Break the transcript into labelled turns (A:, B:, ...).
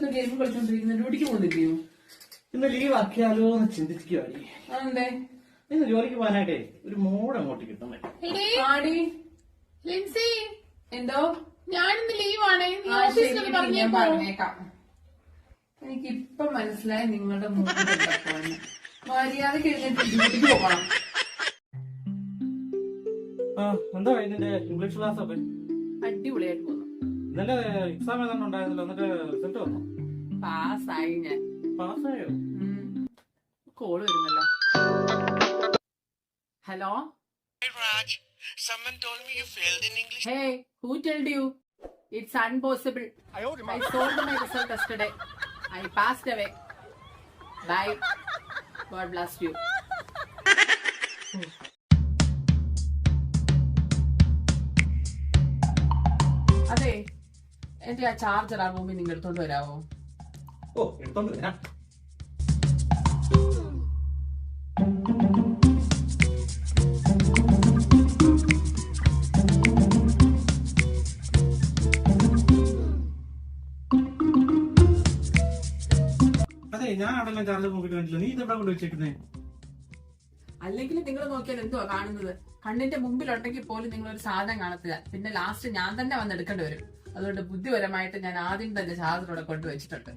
A: വീട്ടിലിരുന്ന് ഗെയിം കളിച്ചോണ്ടിരിക്കുന്ന. ഡ്യൂട്ടിക്ക് പോകുന്നില്ലയോ
B: ഇന്ന് ലീവ് ആക്കിയാലോ എന്ന് ചിന്തിക്കുകയായി
A: അതെന്തേ?
B: ഇന്ന് ജോലിക്ക് പോകാനായിട്ടേ ഒരു മോഡ് അങ്ങോട്ട് കിട്ടുന്നേ.
C: എടീ,
A: ആടി.
C: ലിൻസി.
A: എന്തോ?
C: ഞാനിന്ന് ലീവാണ് നീ
A: ആ,
C: ഓഫീസിൽ
A: ശരി, ഞാൻ
C: പറഞ്ഞേക്കോ
A: പറഞ്ഞേക്കാം. എനിക്ക് ഇപ്പൊ മനസ്സിലായി നിങ്ങളുടെ മൂന്ന് മര്യാദയ്ക്ക് എഴുന്നേറ്റ് ഡ്യൂട്ടിക്ക് പോകണം.
B: ആ എന്താ ഇതിന്റെ ഇംഗ്ലീഷ് ക്ലാസ് ഒക്കെ
A: അടിപൊളിയായിട്ട് പോകുന്നു.
B: ഇന്നലെ എക്സാം ഏതാണ്ട് ഉണ്ടായിരുന്നല്ലോ എന്നിട്ട് റിസൾട്ട് വന്നു?
A: പാസ്സായി ഞാൻ.
B: പാസ്സായോ?
A: കോൾ വരുന്നല്ലോ. Hello?
D: Hey Raj, someone told me you failed in English.
A: Hey who you? You it's unpossible I sold my result yesterday I passed away bye God bless you അതെ എന്റെ ആ ചാർജർ ആ റൂമിൽ നിങ്ങൾ എടുത്തോണ്ട് വരാവോ?
B: ഓ എടുത്തോണ്ട് വരാം. അതെ ഞാൻ അവിടെ ചാർജർ നോക്കിട്ട് കണ്ടില്ല. നീ ഇതെവിടെ കൊണ്ട് വെച്ചേക്കുന്നേ?
A: അല്ലെങ്കിൽ നിങ്ങൾ നോക്കിയാൽ എന്തുവാ കാണുന്നത്? കണ്ണിന്റെ മുമ്പിലുണ്ടെങ്കിൽ പോലും നിങ്ങൾ ഒരു സാധനം കാണത്തില്ല. പിന്നെ ലാസ്റ്റ് ഞാൻ തന്നെ വന്ന് എടുക്കേണ്ടി വരും. അതുകൊണ്ട് ബുദ്ധിപരമായിട്ട് ഞാൻ ആദ്യം തന്നെ ചാർജറോടെ കൊണ്ടുവച്ചിട്ടുണ്ട്.